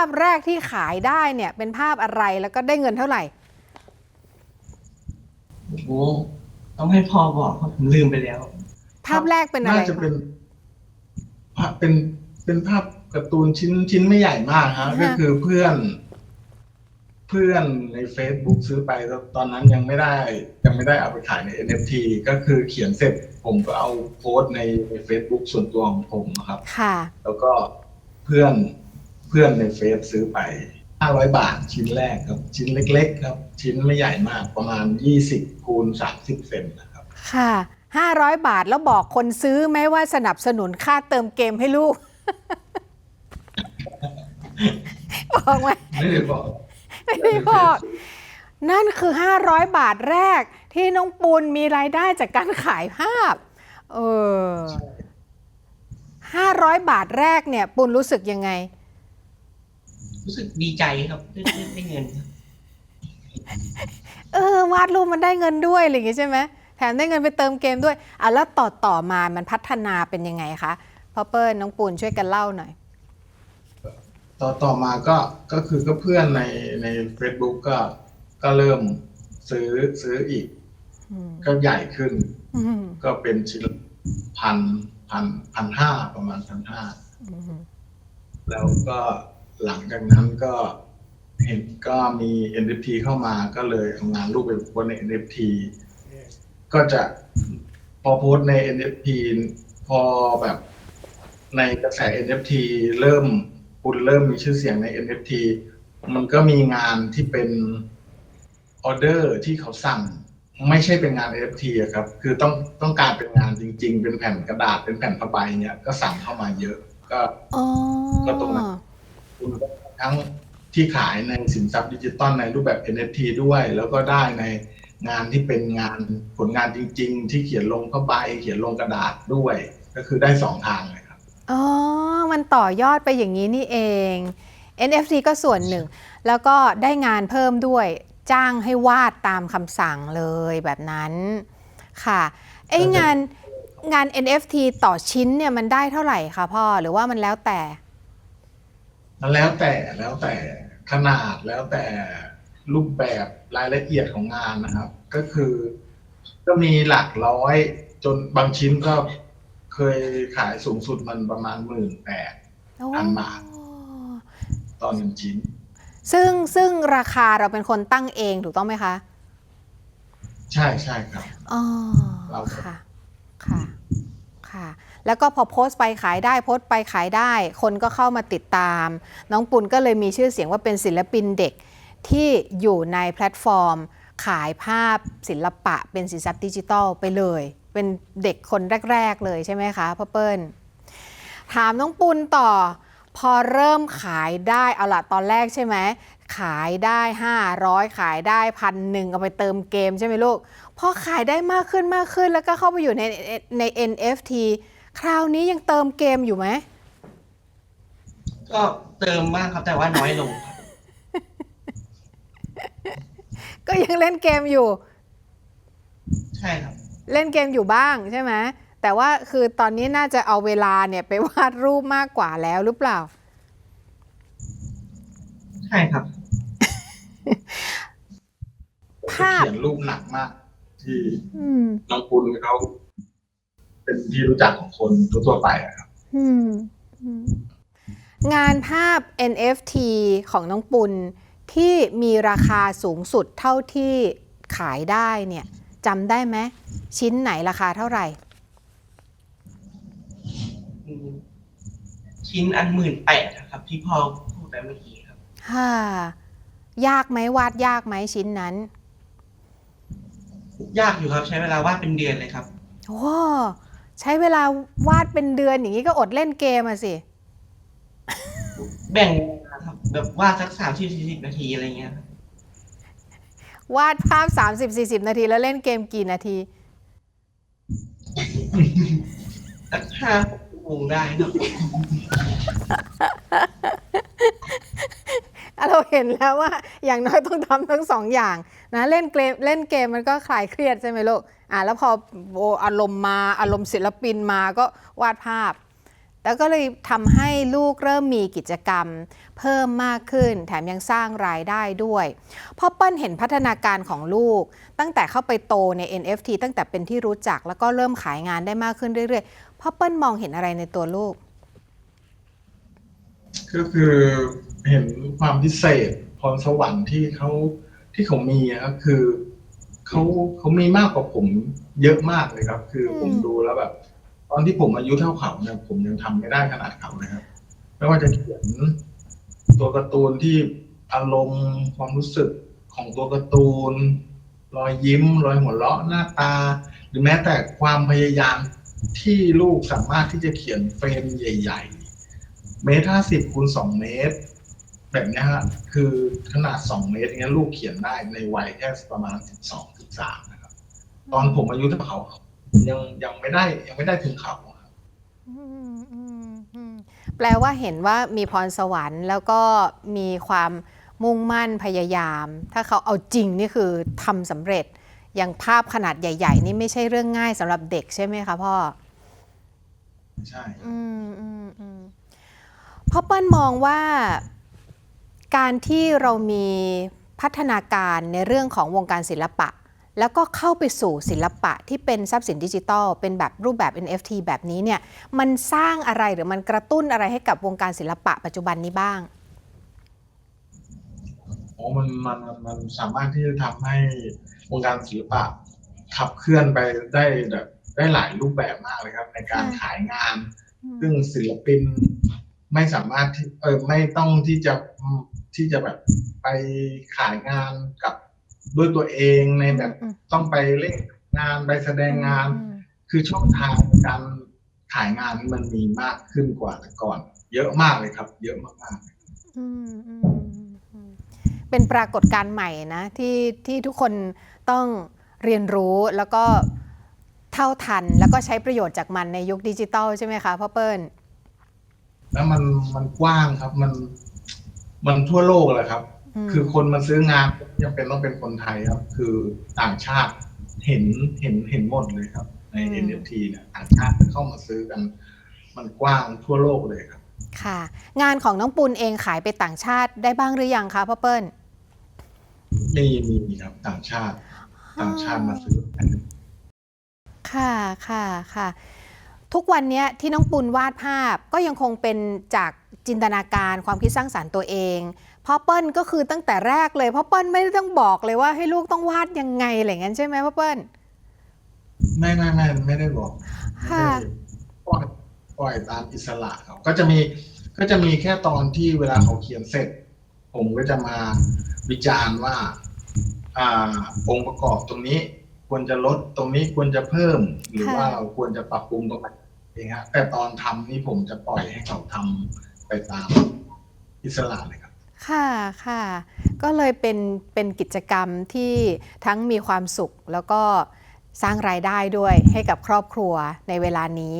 าพแรกที่ขายได้เนี่ยเป็นภาพอะไรแล้วก็ได้เงินเท่าไหร่โอ้โหต้องให้พ่อบอกครับผมลืมไปแล้ว ภาพแรกเป็นอะไรน่าจะเป็นภาพเป็นเป็นภาพการ์ตูนชิ้นชิ้นไม่ใหญ่มากฮะก็คือเพื่อน เพื่อนใน Facebook ซื้อไปแล้วตอนนั้นยังไม่ได้ ยังไม่ได้เอาไปขายใน NFT ก็คือเขียนเสร็จผมก็เอาโพสต์ในใน Facebook ส่วนตัวของผมนะครับ ค่ะ แล้วก็เพื่อน เพื่อนในเฟซซื้อไป 500 บาทชิ้นแรกครับ ชิ้นเล็ก ๆ ครับ ชิ้นไม่ใหญ่มากประมาณ 20คูณ30 เซนนะครับ ค่ะ 500 บาทแล้วบอกคนซื้อไหมว่าสนับสนุนค่าเติมเกมให้ลูก บอกไหมไม่ได้บอกไม่ได้บอกนั่นคือ 500 บาทแรกที่น้องปูนมีรายได้จากการขายภาพ เออ 500 บาทแรกเนี่ย ปูนรู้สึกยังไง รู้สึกดีใจครับได้ได้ได้เงินครับเออวาดรูปมันได้เงินด้วยอะไรอย่างงี้ใช่ไหมแถมได้เงินไปเติมเกมด้วยอะแล้วต่อต่อมามันพัฒนาเป็นยังไงคะพ่อเปิ้ลน้องปูนช่วยกันเล่าหน่อย ต่อต่อมาก็ก็คือก็เพื่อนในใน Facebook ก็ก็เริ่มซื้อซื้ออีก อืมก็ใหญ่ขึ้น อืมก็เป็นชิ้นละพันพันพันห้าประมาณพันห้า อืมแล้วก็ หลังจากนั้นก็เห็นก็มี NFT เข้ามาก็เลยเอางานรูปไปโพสใน NFT ก็จะพอโพสต์ใน NFT พอแบบในกระแส NFT เริ่มคุณเริ่มมีชื่อเสียงใน NFT มันก็มีงานที่เป็นออเดอร์ที่เขาสั่ง ไม่ใช่เป็นงาน NFT อะครับ คือต้องต้องการเป็นงานจริง ๆ เป็นแผ่นกระดาษเป็นแผ่นผ้าใบเนี่ยก็สั่งเข้ามาเยอะ ก็ อ๋อ ก็ตรงนั้น คุณก็ทั้งที่ขายในสินทรัพย์ดิจิตอลในรูปแบบ NFT ด้วย แล้วก็ได้ในงานที่เป็นงานผลงานจริง ๆ ที่เขียนลงผ้าใบเขียนลงกระดาษด้วย ก็คือได้สองทางเลยครับอ๋อ มันต่อยอดไปอย่างนี้นี่เอง NFT ก็ส่วนหนึ่ง แล้วก็ได้งานเพิ่มด้วยจ้างให้วาดตามคำสั่งเลยแบบนั้นค่ะไอ้งานงาน NFT ต่อชิ้นเนี่ยมันได้เท่าไหร่คะพ่อหรือว่ามันแล้วแต่ แล้วแต่แล้วแต่ขนาดแล้วแต่รูปแบบรายละเอียดของงานนะครับ ก็คือ ก็มีหลักร้อย จนบางชิ้นก็เคยขายสูงสุดมันประมาณหมื่นแปดพันบาทต่อหนึ่งชิ้น ซึ่งซึ่งราคาเราเป็นคนตั้งเองถูกต้องไหมคะ ใช่ใช่ครับอ๋อเราค่ะ ค่ะ ค่ะ แล้วก็พอโพสต์ไปขายได้โพสต์ไปขายได้ คนก็เข้ามาติดตาม น้องปุณก็เลยมีชื่อเสียงว่าเป็นศิลปินเด็กที่อยู่ในแพลตฟอร์ม ขายภาพศิลปะเป็นสินทรัพย์ดิจิทัลไปเลย เป็นเด็กคนแรก ๆ เลยใช่ไหมคะพ่อเปิ้ลถามน้องปุณต่อ พอเริ่มขายได้เอาละตอนแรกใช่ไหมขายได้ 500 ขายได้พันหนึ่งเอาไปเติมเกมใช่ไหมลูกพอขายได้มากขึ้นมากขึ้นแล้วก็เข้าไปอยู่ในใน NFT คราวนี้ยังเติมเกมอยู่ไหม ก็เติมบ้างครับแต่ว่าน้อยลงครับก็ยังเล่นเกมอยู่ ใช่ครับ เล่นเกมอยู่บ้างใช่ไหมแต่ว่าคือตอนนี้น่าจะเอาเวลาเนี่ยไปวาดรูปมากกว่าแล้วหรือเปล่า ใช่ครับภาพ เขียนรูปหนักมาก ที่อืม น้องปุณเขา เป็นที่รู้จักของคนทั่วๆไปอะครับอืมอืมงานภาพ NFT ของน้องปุณที่มีราคาสูงสุดเท่าที่ขายได้เนี่ยจำได้ไหมชิ้นไหนราคาเท่าไหร่อืมชิ้นอันหมื่นแปดครับ ที่พ่อพูดไปเมื่อกี้ครับฮ่ายากไหมวาดยากไหมชิ้นนั้น ยากอยู่ครับใช้เวลาวาดเป็นเดือนเลยครับโอ้ ใช้เวลาวาดเป็นเดือนอย่างนี้ก็อดเล่นเกมอะสิ แบ่งเวลาครับแบบวาดสักสามสิบสี่สิบนาทีอะไรเงี้ยครับวาดภาพ 30-40 นาทีแล้วเล่นเกมกี่นาที สักห้าหกชั่วโมงได้ครับอะ เราเห็นแล้วว่าอย่างน้อยต้องทำทั้งสองอย่างนะเล่นเกมเล่นเกมมันก็คลายเครียดใช่ไหมลูกอะแล้วพออารมณ์มาอารมณ์ศิลปินมาก็วาดภาพ แล้วก็เลยทำให้ลูกเริ่มมีกิจกรรม เพิ่มมากขึ้น แถมยังสร้างรายได้ด้วยพ่อเปิ้ลเห็นพัฒนาการของลูก ตั้งแต่เข้าไปโตใน NFT ตั้งแต่เป็นที่รู้จักแล้วก็เริ่มขายงานได้มากขึ้นเรื่อยๆพ่อเปิ้ลมองเห็นอะไรในตัวลูก ก็คือเห็นความพิเศษพรสวรรค์ที่เขาที่เขามีอะครับคือเขาเขามีมากกว่าผมเยอะมากเลยครับ คือผมอืมดูแล้วแบบ ตอนที่ผมอายุเท่าเขาเนี่ยผมยังทำไม่ได้ขนาดเขาเลยครับ ไม่ว่าจะเขียนตัวการ์ตูนที่อารมณ์ความรู้สึกของตัวการ์ตูน รอยยิ้ม รอยหัวเราะหน้าตา หรือแม้แต่ความพยายามที่ลูกสามารถที่จะเขียนเฟรมใหญ่ ๆ เมตรห้าสิบคูณสองเมตร แบบเนี้ยฮะคือขนาดสองเมตรเงี้ยลูกเขียนได้ในวัยแค่ประมาณสิบสองสิบสามนะครับ ตอนผมอายุเท่าเขายังยังไม่ได้ยังไม่ได้ถึงเขาครับอืมอืมอืมแปลว่าเห็นว่ามีพรสวรรค์ แล้วก็มีความมุ่งมั่นพยายาม ถ้าเขาเอาจริงนี่คือทำสำเร็จ อย่างภาพขนาดใหญ่ ๆ นี่ไม่ใช่เรื่องง่ายสำหรับเด็กใช่ไหมคะพ่อ ใช่ อืมอืมอืม พ่อเปิ้ลมองว่าการที่เรามีพัฒนาการในเรื่องของวงการศิลปะ แล้วก็เข้าไปสู่ศิลปะที่เป็นทรัพย์สินดิจิทัล เป็นแบบรูปแบบ NFT แบบนี้เนี่ยมันสร้างอะไรหรือมันกระตุ้นอะไรให้กับวงการศิลปะปัจจุบันนี้บ้างอ๋อมันมันมันมันสามารถที่จะทำให้วงการศิลปะขับเคลื่อนไปได้แบบได้หลายรูปแบบมากเลยครับ ในการค่ะขายงาน ซึ่งศิลปิน ไม่สามารถที่เออไม่ต้องที่จะที่จะแบบไปขายงานกับด้วยตัวเองในแบบอืมต้องไปเล่นงานไปแสดงงานอืมคือช่องทางการขายงานมันมีมากขึ้นกว่าแต่ก่อน เยอะมากเลยครับ เยอะมากๆอืมอืมอืมเป็นปรากฏการณ์ใหม่นะที่ที่ทุกคนต้องเรียนรู้แล้วก็เท่าทันแล้วก็ใช้ประโยชน์จากมันในยุคดิจิตอลใช่ไหมคะพ่อเปิ้ล แล้วมันมันกว้างครับ มันมันทั่วโลกเลยครับมคือคนมาซื้องานไม่ยังเป็นต้องเป็นคนไทยครับ คือต่างชาติเห็นเห็นเห็นหมดเลยครับ ใน NFT เนี่ยต่างชาติเข้ามาซื้อกัน มันกว้างทั่วโลกเลยครับ ค่ะ งานของน้องปุณเองขายไปต่างชาติได้บ้างหรือยังคะพ่อเปิ้ลมีมีครับต่างชาติ ต่างชาติมาซื้อกันค่ะค่ะค่ะ ทุกวันเนี้ยที่น้องปุณวาดภาพก็ยังคงเป็นจากจินตนาการความคิดสร้างสารรค์ตัวเองพ่อเปิ้ลก็คือตั้งแต่แรกเลยพ่อเปิ้ลไม่ได้ต้องบอกเลยว่าให้ลูกต้องวาดยังไงอะไรอย่างนั้นใช่ไหมพ่อเปิ้ลไม่ไม่ไม่ไม่ได้บอกไม่ค่ะได้ปล่อยปล่อยตามอิสระครับก็จะมีก็จะมีแค่ตอนที่เวลาเขาเขียนเสร็จ ผมก็จะมาวิจารณ์ว่า อ่าองค์ประกอบตรงนี้ ควรจะลดตรงนี้ควรจะเพิ่ม หรือค่ะว่าเราควรจะปรับปรุงตรงไหนเองฮะแต่ตอนทำนี่ผมจะปล่อยให้เขาทำไปตามอิสระเลยครับ ค่ะค่ะ ก็เลยเป็นเป็นกิจกรรมที่ทั้งมีความสุขแล้วก็สร้างรายได้ด้วยให้กับครอบครัวในเวลานี้